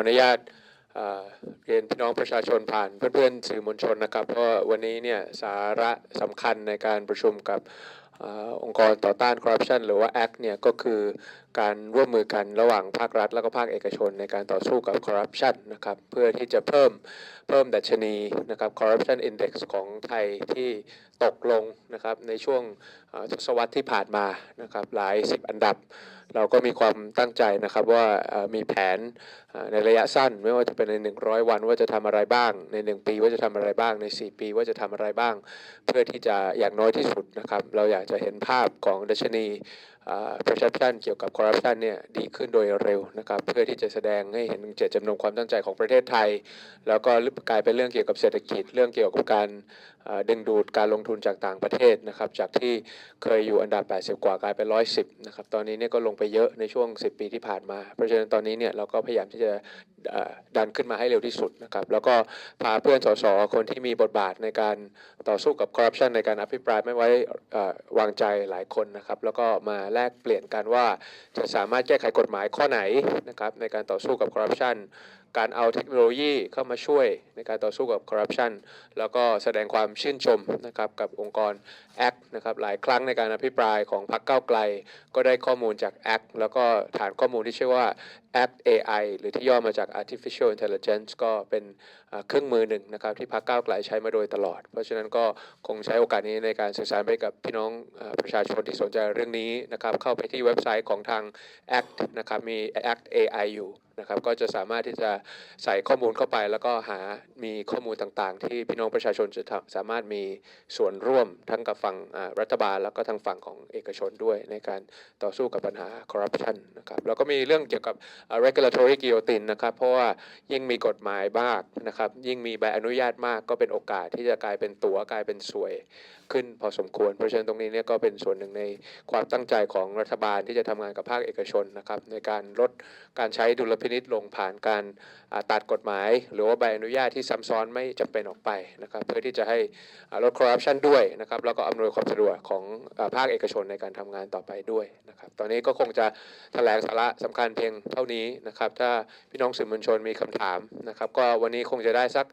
อนุญาตเรียนพี่น้องประชาชนผ่านเพื่อนๆสื่อมวลชนนะครับ เพราะวันนี้เนี่ยสาระสำคัญในการประชุมกับอองค์กรต่อต้านคอร์รัปชันหรือว่า ACT เนี่ยก็คือการร่วมมือกันระหว่างภาครัฐ แล้วก็ภาคเอกชนในการต่อสู้กับคอร์รัปชันนะครับเพื่อที่จะเพิ่มเพิ่มดัชนีนะครับ corruption index ของไทยที่ตกลงนะครับในช่วงทศวรรษที่ผ่านมานะครับหลายสิบอันดับ เราก็มีความตั้งใจนะครับว่ามีแผนในระยะสั้น ไม่ว่าจะเป็นใน 100 วันว่าจะทำอะไรบ้าง ใน 1 ปีว่าจะทำอะไรบ้างใน 4 ปีว่าจะทำอะไรบ้าง เพื่อที่จะอย่างน้อยที่สุดนะครับ เราอยากจะเห็นภาพของดัชนี perception เกี่ยวกับ corruption เนี่ยดีขึ้นโดยเร็วนะครับเพื่อที่จะแสดงให้เห็นเจตจำนงความตั้งใจของประเทศไทย แล้วก็กลายเป็นเรื่องเกี่ยวกับเศรษฐกิจ เรื่องเกี่ยวกับการดึงดูดการลงทุนจากต่างประเทศนะครับจากที่เคยอยู่อันดับ 80 กว่ากลายเป็น 110 นะครับตอนนี้เนี่ยก็ลงไปเยอะในช่วง 10 ปีที่ผ่านมา เพราะฉะนั้นตอนนี้เนี่ยเราก็พยายามที่จะดันขึ้นมาให้เร็วที่สุดนะครับแล้วก็พาเพื่อนสสคนที่มีบทบาทในการต่อสู้กับคอร์รัปชันในการอภิปรายไม่ไว้วางใจหลายคนนะครับแล้วก็มาแลกเปลี่ยนกันว่า จะสามารถแก้ไขกฎหมายข้อไหนนะครับในการต่อสู้กับคอร์รัปชันการเอาเทคโนโลยีเข้ามาช่วยในการต่อสู้กับคอร์รัปชันแล้วก็แสดงความชื่นชมนะครับกับองค์กร ACT นะครับหลายครั้งในการอภิปรายของพรรคก้าวไกล ก็ได้ข้อมูลจาก ACT แล้วก็ฐานข้อมูลที่ชื่อว่า ACT AI หรือที่ย่อมาจาก Artificial Intelligence ก็เป็นเครื่องมือหนึ่งนะครับที่พรรคก้าวไกลใช้มาโดยตลอด เพราะฉะนั้นก็คงใช้โอกาสนี้ในการสื่อสารไปกับพี่น้องอประชาชนที่สนใจเรื่องนี้นะครับเข้าไปที่เว็บไซต์ของทาง ACT นะครับมี ACT AI อยู่นะครับก็จะสามารถที่จะใส่ข้อมูลเข้าไป แล้วก็หามีข้อมูลต่างๆ ที่พี่น้องประชาชนจะสามารถมีส่วนร่วมทั้งกับฝั่งรัฐบาล แล้วก็ทางฝั่งของเอกชนด้วยในการต่อสู้กับปัญหาคอร์รัปชันนะครับแล้วก็มีเรื่องเกี่ยวกับ regulatory guillotine นะครับ เพราะว่ายิ่งมีกฎหมายมากนะครับ ยิ่งมีใบอนุญาตมากก็เป็นโอกาสที่จะกลายเป็นตัวกลายเป็นสวยขึ้นพอสมควร เพราะฉะนั้นตรงนี้เนี่ยก็เป็นส่วนหนึ่งในความตั้งใจของรัฐบาลที่จะทำงานกับภาคเอกชนนะครับ ในการลดการใช้ดุลพินิษลงผ่านการตัดกฎหมาย หรือว่าใบอนุญาตที่ซ้ำซ้อนไม่จำเป็นออกไปนะครับ เพื่อที่จะให้ลดคอร์รัปชันด้วยนะครับ แล้วก็อำนวยความสะดวกของภาคเอกชนในการทำงานต่อไปด้วยนะครับ ตอนนี้ก็คงจะแถลงสาระสำคัญเพียงเท่านี้นะครับ ถ้าพี่น้องสื่อมวลชนมีคำถามนะครับ ก็วันนี้คงจะได้สัก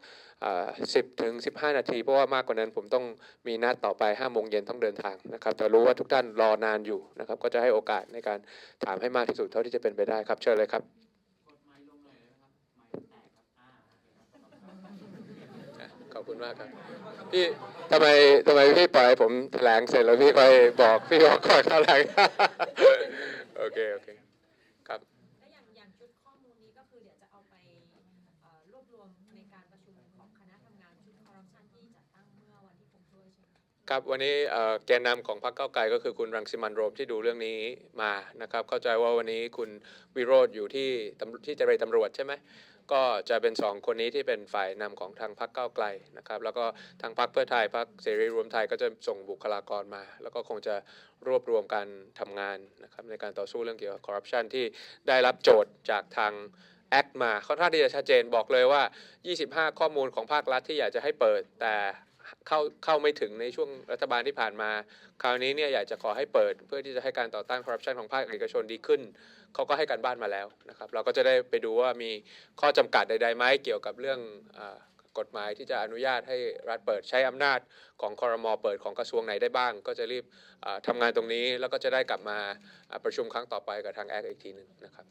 สิบถึงสิบห้านาที เพราะว่ามากกว่านั้นผมต้องมีนัดต่อไป5้าโมงเย็นต้องเดินทางนะครับแต่รู้ว่าทุกท่านรอนานอยู่นะครับ ก็จะให้โอกาสในการถามให้มากที่สุดเท่าที่จะเป็นไปได้ครับ เชิญเลยครับขอบคุณมากครับ พี่ทำไมทำไมพี่ปล่อยผมแถลงเสร็จแล้วพี่ค่อยบอกพี่บอกก่อนแถลงโอเค โอเค ครับวันนี้แกนนำของพรรคเก้าไกลก็คือคุณรังสิมันโรมที่ดูเรื่องนี้มานะครับ เข้าใจว่าวันนี้คุณวิโรธอยู่ที่ตำที่เจรตำรวจใช่ไหมก็จะเป็นสองคนนี้ที่เป็นฝ่ายนำของทางพรรคเก้าไกลนะครับ แล้วก็ทางพรรคเพื่อไทยพรรคเสรีรวมไทยก็จะส่งบุคลากรมา แล้วก็คงจะรวบรวมการทำงานนะครับในการต่อสู้เรื่องเกี่ยวกับคอร์รัปชันที่ได้รับโจทย์จากทางแอคมาค่อนข้างที่จะชัดเจนบอกเลยว่า 25 ข้อมูลของภาครัฐที่อยากจะให้เปิดแต่ เข้าเข้าไม่ถึงในช่วงรัฐบาลที่ผ่านมา คราวนี้เนี่ยอยากจะขอให้เปิด เพื่อที่จะให้การต่อต้านคอร์รัปชันของภาคเอกชนดีขึ้นเขาก็ให้การบ้านมาแล้วนะครับเราก็จะได้ไปดูว่ามีข้อจำกัดใดๆไหมเกี่ยวกับเรื่องอกฎหมายที่จะอนุญาตให้รัฐเปิดใช้อำนาจของคอรมอเปิดของกระทรวงไหนได้บ้าง ก็จะรีบอ่าทำงานตรงนี้แล้วก็จะได้กลับมาประชุมครั้งต่อไปกับทางแอคอีกทีหนึ่งนะครับ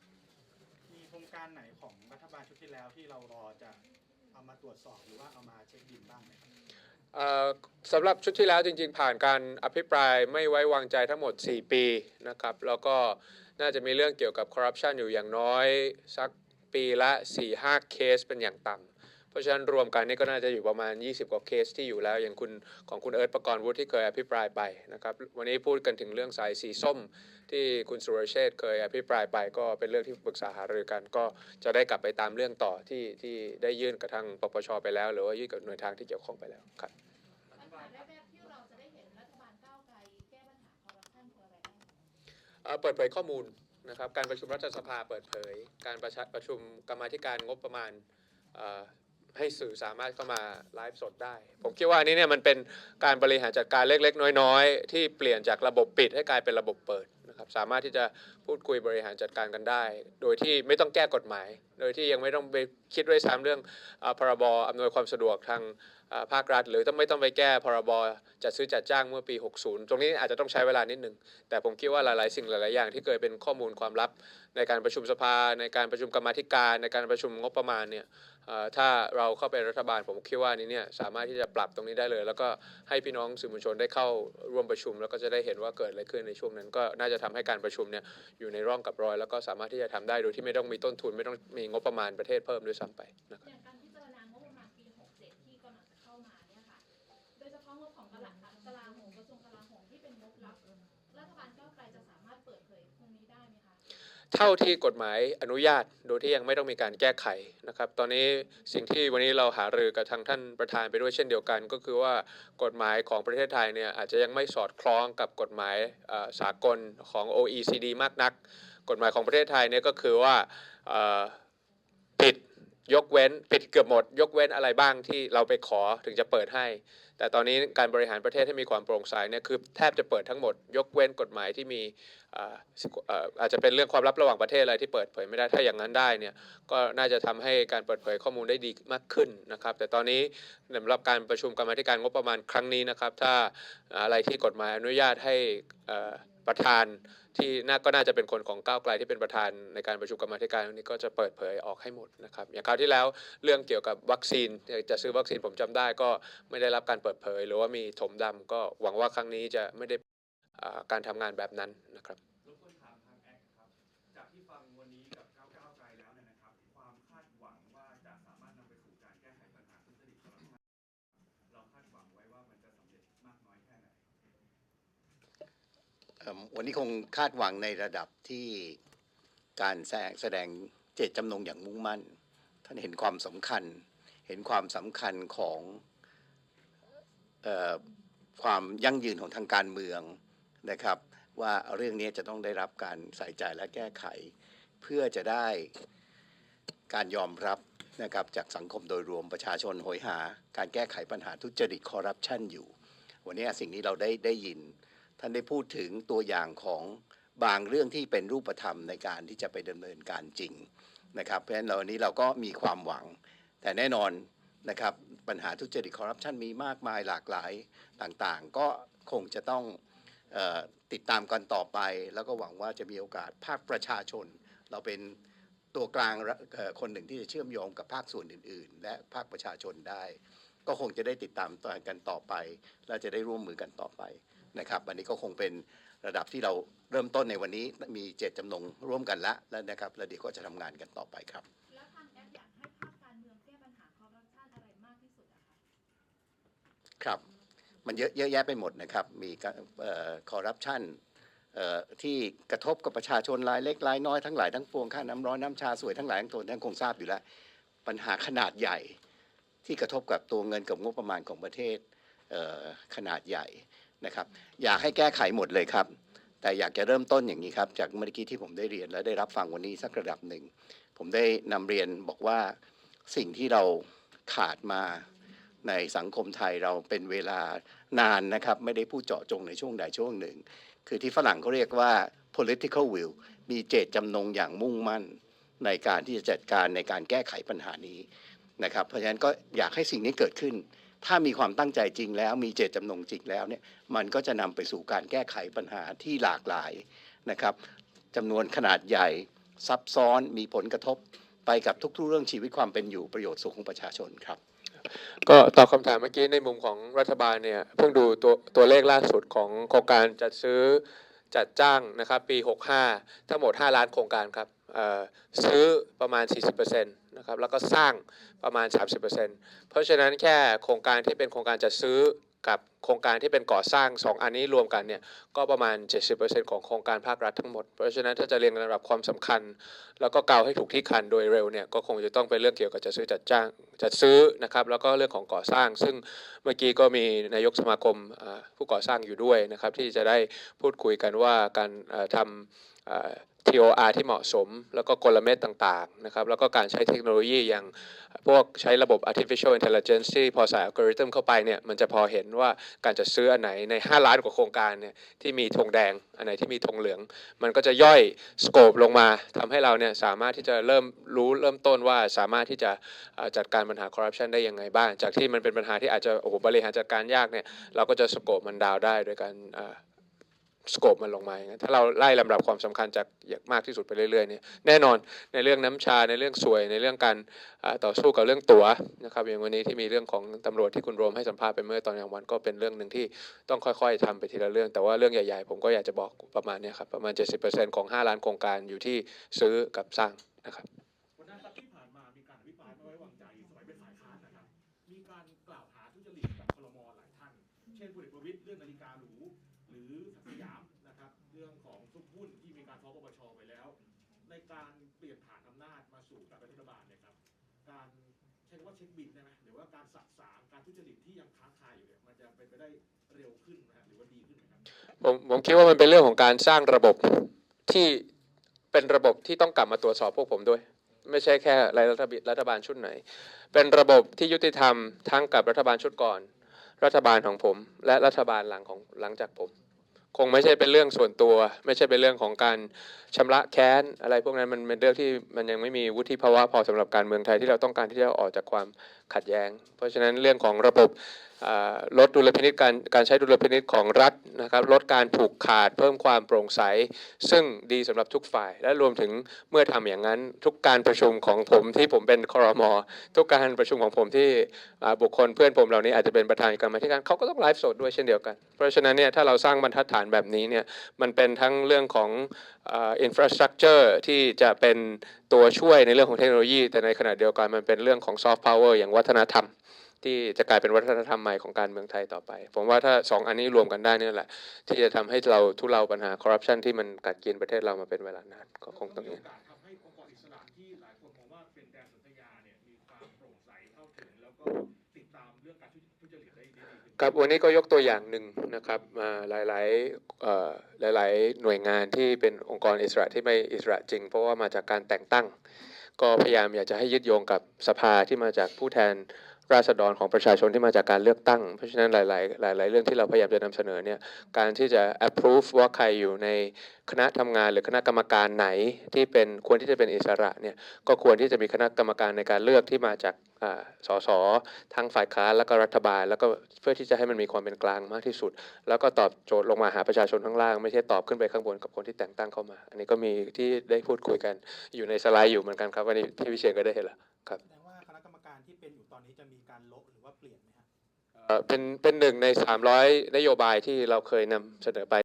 มีโครงการไหนของรัฐบาลชุดที่แล้วที่เรารอจะเอามาตรวจสอบหรือว่าเอามาเช็คบินบ้างไหมครับ สำหรับชุดที่แล้วจริงๆ ผ่านการอภิปรายไม่ไว้วางใจทั้งหมด 4 ปีนะครับ แล้วก็น่าจะมีเรื่องเกี่ยวกับคอร์รัปชันอยู่อย่างน้อย สักปีละ 4-5 เคสเป็นอย่างต่ำเพราะฉะนั้นรวมกันนี่ก็น่าจะอยู่ประมาณ 20 กว่าเคสที่อยู่แล้วอย่างคุณของคุณเอิร์ธประกรณ์วุฒิที่เคยอภิปรายไปนะครับ วันนี้พูดกันถึงเรื่องสายสีส้ม ที่คุณสุรเชษฐ์เคยอภิปรายไปก็เป็นเรื่องที่ปรึกษาหารือกัน ก็จะได้กลับไปตามเรื่องต่อที่ที่ได้ยื่นกับทางปปชไปแล้ว หรือว่ายื่นกับหน่วยทางที่เกี่ยวข้องไปแล้วครับปัญหาแรกๆที่เราจะได้เห็นรัฐบาลก้าวไกลแก้ปัญหาคอร์รัปชันคืออะไรบ้างเอ่อเปิดเผยข้อมูลนะครับการประชุมรัฐสภาเปิดเผย การประชาประชุมกรรมาธิการงบประมาณเอ่อให้สื่อสามารถเข้ามาไลฟ์สดได้ ผมคิดว่าอันนี้เนี่ยมันเป็นการบริหารจัดการเล็กๆ น้อยๆ ที่เปลี่ยนจากระบบปิดให้กลายเป็นระบบเปิดนะครับ สามารถที่จะพูดคุยบริหารจัดการกันได้ โดยที่ไม่ต้องแก้กฎหมาย โดยที่ยังไม่ต้องไปคิดด้วยซ้ำเรื่องอพรบอำนวยความสะดวกทางภาครัฐ หรือต้องไม่ต้องไปแก้พรบจัดซื้อจัดจ้างเมื่อปี 60 ตรงนี้อาจจะต้องใช้เวลานิดหนึ่งแต่ผมคิดว่าหลายๆ สิ่งหลายๆอย่างที่เคยเป็นข้อมูลความลับ ในการประชุมสภา ในการประชุมกรรมธิการ ในการประชุมงบประมาณเนี่ยถ้าเราเข้าไปรัฐบาลผมคิดว่านี้เนี่ยสามารถที่จะปรับตรงนี้ได้เลย แล้วก็ให้พี่น้องสื่อมวลชนได้เข้าร่วมประชุม แล้วก็จะได้เห็นว่าเกิดอะไรขึ้นในช่วงนั้น ก็น่าจะทำให้การประชุมเนี่ยอยู่ในร่องกับรอย แล้วก็สามารถที่จะทำได้โดยที่ไม่ต้องมีต้นทุนไม่ต้องมีงบประมาณประเทศเพิ่มด้วยซ้ำไปนะครับอย่างการพิจารณางบประมาณปี 67 ที่กำลังจะเข้ามาเนี่ยค่ะ โดยเฉพาะงบของกลาดกลาโหมกระทรวงกลาโหมที่เป็นงบลับรัฐบาลก้าวไกลจะสามารถเปิดเผยตรงนี้ได้ไหมคะเท่าที่กฎหมายอนุญาตโดยที่ยังไม่ต้องมีการแก้ไขนะครับ ตอนนี้สิ่งที่วันนี้เราหารือกับทางท่านประธานไปด้วยเช่นเดียวกัน ก็คือว่ากฎหมายของประเทศไทยเนี่ยอาจจะยังไม่สอดคล้องกับกฎหมายเอ่อสากลของ OECD มากนัก กฎหมายของประเทศไทยเนี่ยก็คือว่า เอ่อปิดยกเว้นปิดเกือบหมด ยกเว้นอะไรบ้างที่เราไปขอถึงจะเปิดให้ แต่ตอนนี้การบริหารประเทศให้มีความโปร่งใสเนี่ยคือแทบจะเปิดทั้งหมด ยกเว้นกฎหมายที่มีเอ่อาจจะเป็นเรื่องความลับระหว่างประเทศอะไรที่เปิดเผยไม่ได้ถ้าอย่างนั้นได้เนี่ยก็น่าจะทำให้การเปิดเผยข้อมูลได้ดีมากขึ้นนะครับ แต่ตอนนี้สำหรับการประชุมกรรมธิการงบประมาณครั้งนี้นะครับ ถ้าอะไรที่กฎหมายอนุญาตให้ประธาน ที่น่าก็น่าจะเป็นคนของก้าวไกลที่เป็นประธานในการประชุมกรรมธิการนี้ก็จะเปิดเผยออกให้หมดนะครับอย่างคราวที่แล้วเรื่องเกี่ยวกับวัคซีนจะซื้อวัคซีนผมจำได้ก็ไม่ได้รับการเปิดเผย หรือว่ามีถมดำก็หวังว่าครั้งนี้จะไม่ได้การทำงานแบบนั้นนะครับ วันนี้คงคาดหวังในระดับที่การแสดงเจตจำนงอย่างมุ่งมั่น ท่านเห็นความสำคัญ เห็นความสำคัญของออความยั่งยืนของทางการเมืองนะครับ ว่าเรื่องนี้จะต้องได้รับการใส่ใจและแก้ไข เพื่อจะได้การยอมรับนะครับจากสังคมโดยรวมประชาชนโหยหา การแก้ไขปัญหาทุจริตคอร์รัปชันอยู่ วันนี้สิ่งนี้เราได้ได้ยิน ท่านได้พูดถึงตัวอย่างของบางเรื่องที่เป็นรูปธรรมในการที่จะไปดำเนินการจริงนะครับ เพราะฉะนั้นเราวันนี้เราก็มีความหวัง แต่แน่นอนนะครับปัญหาทุจริตคอร์รัปชันมีมากมายหลากหลายต่างๆ ก็คงจะต้องออติดตามกันต่อไป แล้วก็หวังว่าจะมีโอกาสภาคประชาชน เราเป็นตัวกลางคนหนึ่งที่จะเชื่อมโยงกับภาคส่วนอื่น ๆ และภาคประชาชนได้ ก็คงจะได้ติดตามต่อกันต่อไป และจะได้ร่วมมือกันต่อไป นะครับอันนี้ก็คงเป็นระดับที่เราเริ่มต้นในวันนี้มีเจตจำนงร่วมกันละแล้วนะครับแล้วเดี๋ยวก็จะทำงานกันต่อไปครับ แล้วทางแอปอยากให้ภาคการเมืองแก้ปัญหาคอร์รัปชันอะไรมากที่สุดอะคะครับมันเยอะเยอะแยะไปหมดนะครับ มีคอร์รัปชันที่กระทบกับประชาชนรายเล็กรายน้อยทั้งหลายทั้งปวงค่าน้ำร้อนน้ำชาสวยทั้งหลายทั้งปวงท่านคงทราบอยู่แล้ว ปัญหาขนาดใหญ่ที่กระทบกับตัวเงินกับงบประมาณของประเทศเอ่อขนาดใหญ่ นะครับ อยากให้แก้ไขหมดเลยครับ แต่อยากจะเริ่มต้นอย่างนี้ครับ จากเมื่อกี้ที่ผมได้เรียนและได้รับฟังวันนี้สักระดับหนึ่ง ผมได้นำเรียนบอกว่าสิ่งที่เราขาดมาในสังคมไทยเราเป็นเวลานานนะครับ ไม่ได้พูดเจาะจงในช่วงใดช่วงหนึ่ง คือที่ฝรั่งเขาเรียกว่า political will มีเจตจำนงอย่างมุ่งมั่นในการที่จะจัดการในการแก้ไขปัญหานี้นะครับ เพราะฉะนั้นก็อยากให้สิ่งนี้เกิดขึ้น ถ้ามีความตั้งใจจริงแล้ว มีเจตจำนงจริงแล้วเนี่ยมันก็จะนำไปสู่การแก้ไขปัญหาที่หลากหลายนะครับจำนวนขนาดใหญ่ซับซ้อนมีผลกระทบไปกับทุกๆเรื่องชีวิตความเป็นอยู่ประโยชน์สุขของประชาชนครับ ก็ตอบคำถามเมื่อกี้ในมุมของรัฐบาลเนี่ยเพิ่งดูตัวตัวเลขล่าสุดของโครงการจัดซื้อ จัดจ้างนะครับปี 65 ทั้งหมด 5 ล้านโครงการครับซื้อประมาณ 40%นะครับแล้วก็สร้างประมาณ 30%เพราะฉะนั้นแค่โครงการที่เป็นโครงการจัดซื้อกับ โครงการที่เป็นก่อสร้าง 2 อันนี้รวมกันเนี่ยก็ประมาณ 70%ของโครงการภาครัฐทั้งหมด เพราะฉะนั้นถ้าจะเรียงลำดับความสำคัญ แล้วก็เกาให้ถูกที่คันโดยเร็วเนี่ยก็คงจะต้องเป็นเรื่องเกี่ยวกับจัดซื้อจัดจ้างจัดซื้อนะครับแล้วก็เรื่องของก่อสร้าง ซึ่งเมื่อกี้ก็มีนายกสมาคมผู้ก่อสร้างอยู่ด้วยนะครับที่จะได้พูดคุยกันว่าการทำ TOR ที่เหมาะสม แล้วก็กลเม็ดต่างๆนะครับแล้วก็การใช้เทคโนโลยีอย่างพวกใช้ระบบ artificial intelligence ที่พอใส่อัลกอริทึมเข้าไปเนี่ยมันจะพอเห็นว่าการจะซื้ออันไหนใน 5 ล้านกว่าโครงการเนี่ยที่มีธงแดง อันไหนที่มีธงเหลือง มันก็จะย่อยสโคปลงมาทำให้เราเนี่ยสามารถที่จะเริ่มรู้เริ่มต้นว่าสามารถที่จะจัดการปัญหาคอร์รัปชันได้ยังไงบ้าง จากที่มันเป็นปัญหาที่อาจจะโอ้โหบริหารจัดการยากเนี่ยเราก็จะสโคปมันดาวได้โดยการ สโคปมันลงมาอย่างนั้นถ้าเราไล่ลำดับความสำคัญจากอย่มากที่สุดไปเรื่อยๆเนี่ยแน่นอนในเรื่องน้ำชาในเรื่องสวยในเรื่องการต่อสู้กับเรื่องตั๋วนะครับอย่างวันนี้ที่มีเรื่องของตำรวจที่คุณโรมให้สัมภาษณ์ไปเมื่อตอนกลางวันก็เป็นเรื่องหนึ่งที่ต้องค่อยๆทำไปทีละเรื่อง แต่ว่าเรื่องใหญ่ๆ ผมก็อยากจะบอกประมาณเนี้ยครับประมาณ 70%ของ 5 ล้านโครงการอยู่ที่ซื้อกับสร้างนะครับวันนั้นครับที่ผ่านมามีการอภิปรายไม่ไว้วางใจสมัยเป็นฝ่ายค้านนะครับมีการกล่าวหาทุจริตกับคลมหลายท่านเช่นพลเอกประวิตยเรื่องนาฬิกาหรู การเปลี่ยนผ่านอำนาจมาสู่การเป็นรัฐบาลเนี่ยครับการใช้คำว่าเช็คบินได้ไหมหรือว่าการสะสางการทุจริตที่ยังค้างคาอยู่เนี่ยมันจะเป็นไปได้เร็วขึ้นนะฮะหรือว่าดีขึ้นไหมครับผมผมคิดว่ามันเป็นเรื่องของการสร้างระบบที่เป็นระบบที่ต้องกลับมาตรวจสอบพวกผมด้วย ไม่ใช่แค่รัฐบาลรัฐบาลชุดไหน เป็นระบบที่ยุติธรรมทั้งกับรัฐบาลชุดก่อน รัฐบาลของผม และรัฐบาลหลังของหลังจากผม คงไม่ใช่เป็นเรื่องส่วนตัว ไม่ใช่เป็นเรื่องของการชำระแค้นอะไรพวกนั้นมันเป็นเรื่องที่มันยังไม่มีวุฒิภาวะพอสำหรับการเมืองไทยที่เราต้องการที่จะออกจากความขัดแย้ง เพราะฉะนั้นเรื่องของระบบลดดุลพินิจการการใช้ดุลพินิจของรัฐนะครับลดการผูกขาดเพิ่มความโปร่งใส ซึ่งดีสำหรับทุกฝ่าย และรวมถึงเมื่อทำอย่างนั้น ทุกการประชุมของผมที่ผมเป็นครมทุกการประชุมของผมที่บุคคลเพื่อนผมเหล่านี้อาจจะเป็นประธานกรรมธิการเขาก็ต้องไลฟ์สดด้วยเช่นเดียวกัน เพราะฉะนั้นเนี่ยถ้าเราสร้างบรรทัดฐานแบบนี้เนี่ยมันเป็นทั้งเรื่องของอินฟราสตรักเจอร์ที่จะเป็นตัวช่วยในเรื่องของเทคโนโลยี แต่ในขณะเดียวกันมันเป็นเรื่องของซอฟต์พาวเวอร์อย่างวัฒนธรรม ที่จะกลายเป็นวัฒนธรรมใหม่ของการเมืองไทยต่อไป ผมว่าถ้าสองอันนี้รวมกันได้เนี่ยแหละ ที่จะทำให้เราทุเลาปัญหาคอร์รัปชันที่มันกัดกินประเทศเรามาเป็นเวลานานก็คงต้องนี้โอกาสทำให้องค์กรอิสระที่หลายคนมองว่าเป็นแดนสัญญาเนี่ยมีความโปร่งใสเข้าถึงแล้วก็ ครับวันนี้ก็ยกตัวอย่างหนึ่งนะครับมาหลายๆหลายๆหน่วยงานที่เป็นองค์กรอิสระที่ไม่อิสระจริง เพราะว่ามาจากการแต่งตั้ง ก็พยายามอยากจะให้ยึดโยงกับสภาที่มาจากผู้แทน ราษฎรของประชาชนที่มาจากการเลือกตั้ง เพราะฉะนั้นหลาย ๆ หลาย ๆ เรื่องที่เราพยายามจะนำเสนอเนี่ยการที่จะ approve ว่าใครอยู่ในคณะทำงานหรือคณะกรรมการไหนที่เป็นควรที่จะเป็นอิสระเนี่ยก็ควรที่จะมีคณะกรรมการในการเลือกที่มาจากสสทั้งฝ่ายค้านแล้วก็รัฐบาล แล้วก็เพื่อที่จะให้มันมีความเป็นกลางมากที่สุด แล้วก็ตอบโจทย์ลงมาหาประชาชนข้างล่าง ไม่ใช่ตอบขึ้นไปข้างบนกับคนที่แต่งตั้งเข้ามา อันนี้ก็มีที่ได้พูดคุยกันอยู่ในสไลด์อยู่เหมือนกันครับวันนี้พี่วิเชียนก็ได้เห็นแล้วครับ เป็นอยู่ตอนนี้จะมีการละหรือว่าเปลี่ยนไหมครับเป็นเป็นหนึ่งในสามร้อยนโยบายที่เราเคยนำเสนอไป